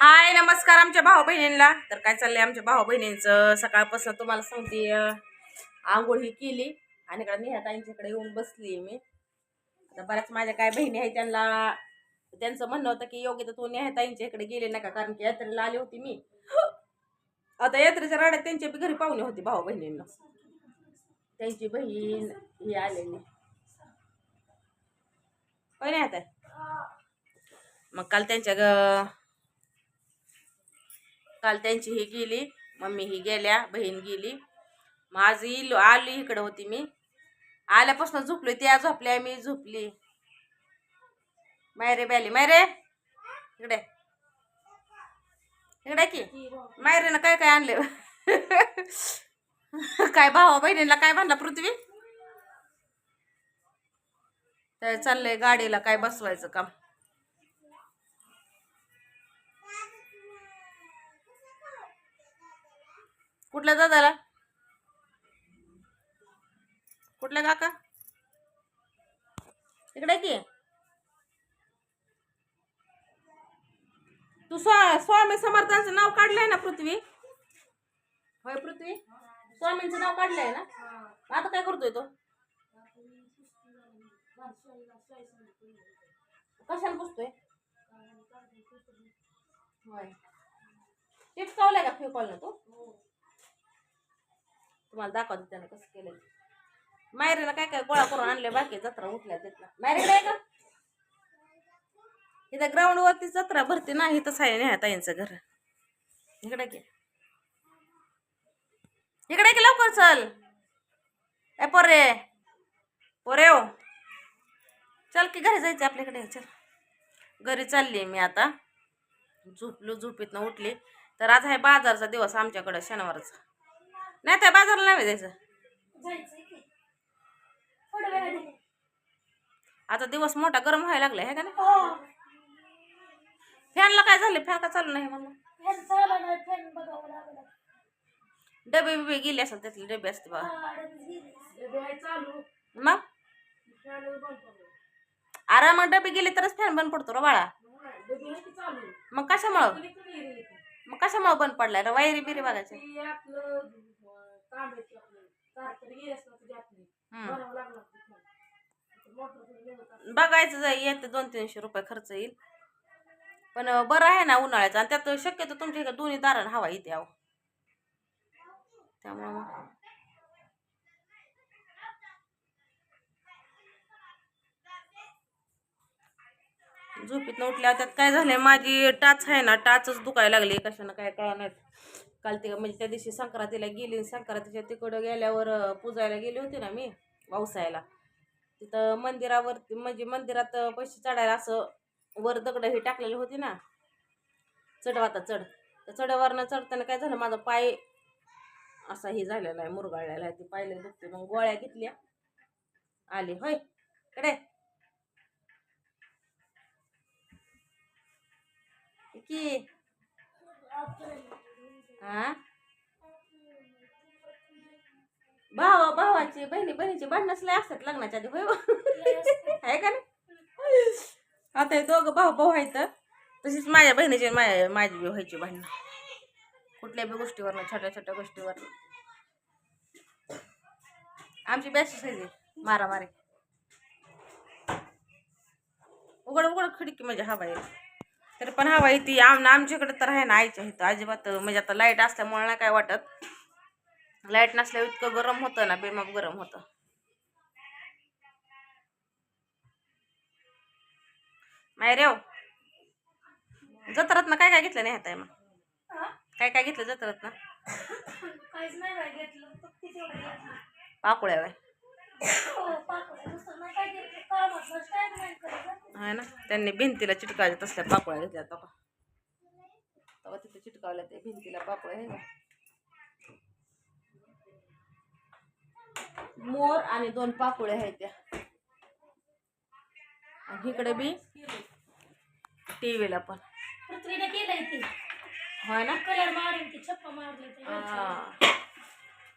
हाय नमस्कार आमच्या भाऊ बहिणींना. तर काय चाललंय आमच्या भाऊ बहिणींचं? सकाळपासून तुम्हाला सांगते आंघोळ ही केली आणि इकडे नेहाताईंच्याकडे येऊन बसली मी. आता बऱ्याच माझ्या काय बहिणी आहेत त्यांना त्यांचं म्हणणं होतं की योग्य तर तू नेहाताईंच्या इकडे गेले नका कारण की यात्रेला आली होती मी. आता यात्रेच्या राड्यात त्यांच्या बी घरी पाहुणे होते भाऊ बहिणींना. त्यांची बहीण ही आलेली. होय नाही आता मग काल त्यांच्या ग काल त्यांची ही गेली मम्मी ही गेल्या बहीण गेली. मग आज इलो आली इकडं होती मी. आल्यापासून झोपली त्या झोपल्या मी झोपली. मायरे बॅली मायरे! इकडे. इकडे की? मायरेनं काय काय आणले? काय भावा बहिणीला काय बांधला पृथ्वी? तर चाललंय गाडीला काय बसवायचं काम. कुठल्या दादाला? कुठल्या काका? इकडे की. तू स्वा स्वामी समर्थांचं नाव काढलंय ना पृथ्वी? होय पृथ्वी? स्वामींचं नाव काढलंय ना? आता काय करतोय तो? कशाला पुसतोय? होय. चिटकावलंय का कॉल ना तू? तुम्हाला दाखवते त्यानं कसं केलं मायरीला काय काय गोळा करून आणले बाकी जत्रा उठल्या तिथला मायरी काय का? इथं ग्राउंड वरती जत्रा भरती नाही तसं आहे न्यायताईंचं ताईंचं घर. इकडे की इकडे की लवकर चल. ए पोरे. पोरे हो. चल की घरी जायचं आपल्याकडे चल. घरी चालली मी आता. झोपलो झोपीतनं उठली. तर आज आहे बाजारचा दिवस आमच्याकडं शनिवारचा. नाही त्या बाजारला नाही जायचं. आता दिवस मोठा गरम व्हायला लागलाय है का नाही? फॅनला काय झालं? फॅन का चालू नाही म्हणून. डबे बिबे गेले असेल त्यातले डबे असते बघा. मग? अरे मग डबे गेले तरच फॅन बंद पडतो रे बाळा. मग कशामुळं? मग कशामुळं बंद पडलाय रे? वायरी बिरी बघायचं. बघायचं जाईल येते दोन तीनशे रुपये खर्च येईल. पण अं, बरं आहे ना उन्हाळ्याचं. आणि त्यात शक्यतो तुमच्या इकडे दोन्ही दारण हवा येते अहो. त्यामुळं मग झोपीत उठल्या त्यात काय झालंय माझी टाच आहे ना टाचच दुखायला लागली कशानं काय कळणार. काल ते म्हणजे त्या दिवशी संक्रांतीला गेली संक्रांतीच्या तिकडं गेल्यावर पूजायला गेली होती ना मी पावसायला तिथं मंदिरावर म्हणजे मंदिरात पैसे चढायला असं वर दगड हे टाकलेली होती ना. चढवाता चढ. तर चढवरनं चढताना काय झालं माझा पाय असा हे झालेला आहे मुरगाळलेला आहे. ते पायला दुखते. मग गोळ्या घेतल्या. आले होयकडे की? हा भावा भावाची बहिणी बहिणीची भांडणच लय असतात लग्नाच्या आधी होय आहे का नाही? आता हे दोघं भाऊ भाऊ आहेत. तशीच माझ्या बहिणीची माझ्या माझी बी व्हायची भांडणं. कुठल्या बी गोष्टीवरनं छोट्या छोट्या गोष्टीवर आमची बॅच आहे मारामारी. उघड उघड खिडकी म्हणजे हवा येईल तरी पण हवा येते आम आमच्याकडे तर आहे ना आईच्या इथं. अजिबात म्हणजे आता लाइट असल्यामुळे नाही काय वाटत. लाइट नसल्यावर इतकं गरम होतं ना बेमाप गरम होतं. मायरेव जत्रात ना काय काय घेतलं नाही हाताय मग? काय काय घेतलं जत्रात ना नाही. पाकुळ्या बाय आहे ना? त्यांनी भिंतीला चिटकायच्या तसल्या पाकुळ्या घेतल्या तेव्हा तेव्हा तिथे चिटकावल्या ते भिंतीला पाकुळ्या आहे का मोर आणि दोन पाकुळ्या आहेत त्या. आणि इकडे बी टीव्हीला पण. पृथ्वीने केलंय ते. होय ना? कलर मारून ते छप्पा मारले ते. हा.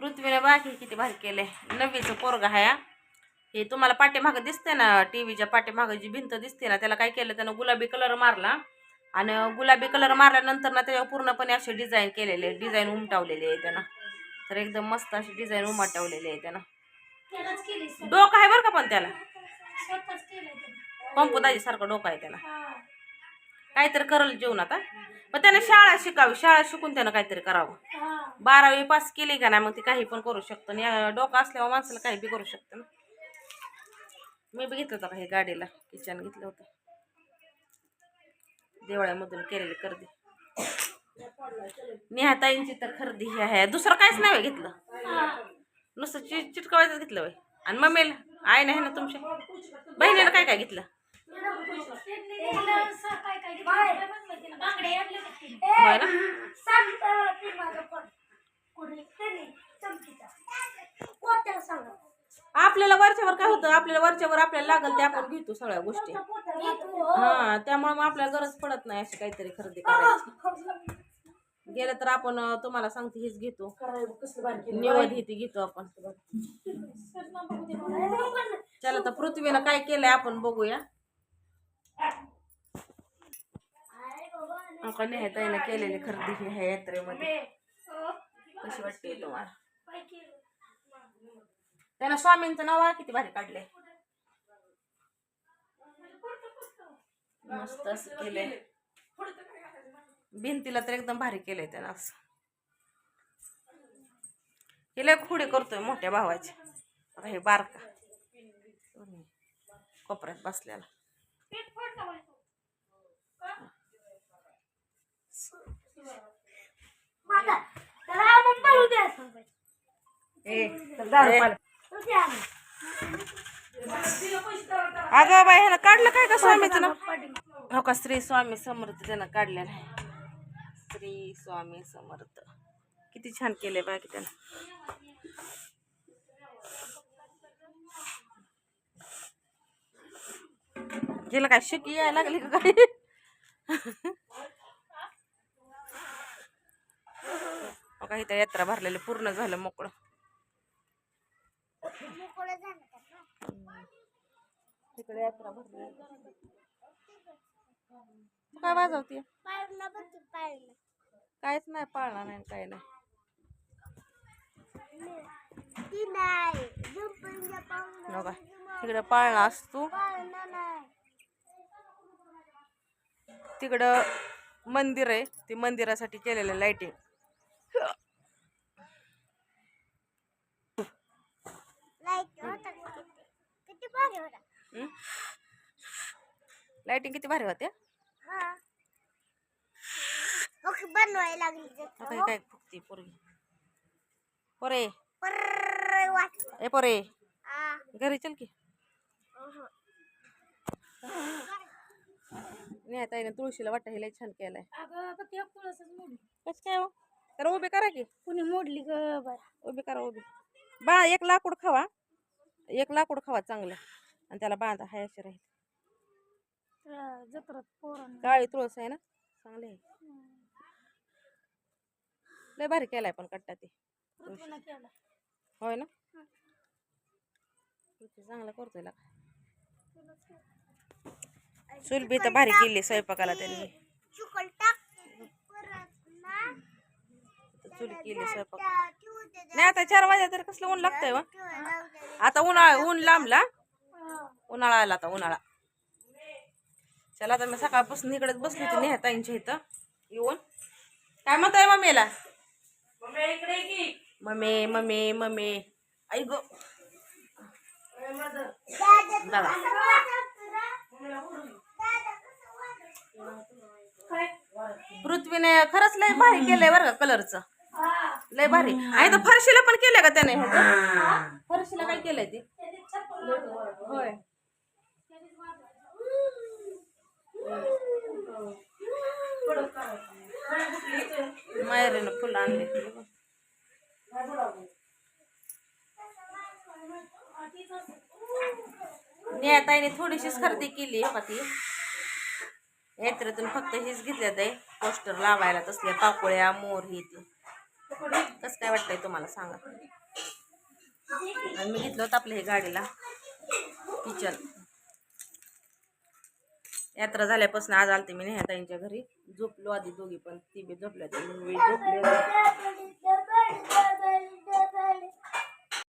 पृथ्वीने बाकी किती भारी केले नवीचं पोरग हा. हे तुम्हाला पाठीमागं दिसते ना टी व्हीच्या पाठीमागं जी भिंत दिसते ना त्याला काय केलं त्यानं गुलाबी कलर मारला. आणि गुलाबी कलर मारल्यानंतर ना त्याच्यावर पूर्णपणे असे डिझाईन केलेले डिझाईन उमटावलेली आहे त्यानं. तर एकदम मस्त अशी डिझाईन उमटवलेली आहे त्यानं. डोकं आहे बरं का पण त्याला? त्यानं. पंपुदाजी सारखं डोकं आहे त्याला. काहीतरी करल जीवनात हा. पण त्याने शाळा शिकावी शाळा शिकून त्यानं काहीतरी करावं. हा. बारावी पास केली का नाही मग ती काही पण करू शकतो आणि डोकं असल्यावर माणसाला काही बी करू शकतं ना. मी बी घेतलं होतं का हे गाडीला किचन घेतलं होतं. देवळ्यामधून केलेली खरेदी. नेहाताईंची तर खरेदी ही आहे. दुसरं काहीच नाही घेतलं. नुसतं चि चिटकवायचं घेतलं वय आणि मम्मीला आई नाही ना तुमच्या बहिणीला काय काय घेतलं? आपल्याला वरच्यावर काय होतं? आपल्याला वरच्यावर आपल्याला लागल ते आपण घेतो सगळ्या गोष्टी. हा त्यामुळे मग आपल्याला गरज पडत नाही अशी काहीतरी खरेदी करायची. गेलं तर आपण तुम्हाला सांगते हेच घेतो. निवड ही ती घेतो आपण. चला तर पृथ्वीला काय केलंय आपण बघूया. आपण यानं केलेली खरेदी ही ह्या यात्रेमध्ये. कशी वाटते तुम्हाला? त्यानं स्वामींचं नाव आहे किती भारी काढलंय. मस्त असं केलंय. भिंतीला तर एकदम भारी केलंय त्यानं असं. हे खुडे करतोय मोठ्या भावाचे. आता हे बारका. कोपऱ्यात बसलेला. अगं बाई ह्यानं काढलं काय का स्वामीचं ना हो का श्री स्वामी समर्थ त्यानं काढलेलं आहे. श्री स्वामी समर्थ. किती छान केले बाकी त्यानं. तिला काय शिकी यायला लागली का काय? काही तर यात्रा भरलेली पूर्ण झालं मोकळं. तिकडे यात्रा भरली. काय वाजवते? काहीच नाही पाळणार नाही काय नाही. हो तिकडे पाळणा असतो. तिकडं मंदिर आहे. ते मंदिरासाठी केलेलं लाइटिंग लाइटिंग किती भारी होते. हे. काय फुकती पोरगी? पोरे. ए पोरे. घरी चल की. नाही आता हिने तुळशीला वाटा हिला छान केलाय. अगं मोडली. कसं काय हो? तर उभे करा की. कुणी मोडली ग बाय उभे करा उभे. बाळा एक लाकूड खावा. एक लाकूड खावा चांगलं. आणि त्याला बांधा हाय असे राहील. जत्रात काळी तुळस आहे ना? चांगले आहे. लय भारी केलाय पण कट्टा ते. होय ना? चांगलं करतोय लागा. चूल बी तर भारी केली स्वयंपाकाला त्यांनी. चूल केली स्वयंपाक. नाही आता चार वाजता तरी कसलं ऊन लागतंय वा दे. आता उन्हाळा ऊन लांबला. हा. उन्हाळा आला आता उन्हाळा. चला आता मी सकाळपासून इकडेच बसली होती नेहताईंच्या इथं. येऊन. काय म्हणताय मम्मीला? मम्मी मम्मी मम्मी आई गो. बघा. पृथ्वीने खरंच लय भारी केलंय बरं का कलरचं. लय भारी. आणि तर फरशीला पण केलंय का त्याने फरशीला काय केलंय ते? होय. त्यानेच मायरीनं फुलं आणले. नेताईने थोडीशीच खरेदी केली आहे का ती? यात्रेतून फक्त हीच घेतल्यात आहे पोस्टर लावायला तसल्या पाकोळ्या मोर हे ते. कसं काय वाटतंय तुम्हाला सांगा. आणि मी घेतलं होतं आपल्या हे गाडीला. किचन. यात्रा झाल्यापासून आज आलते मी नेहाताईंच्या घरी. झोपलो आधी दोघी पण. ती बी झोपल्या मी झोपले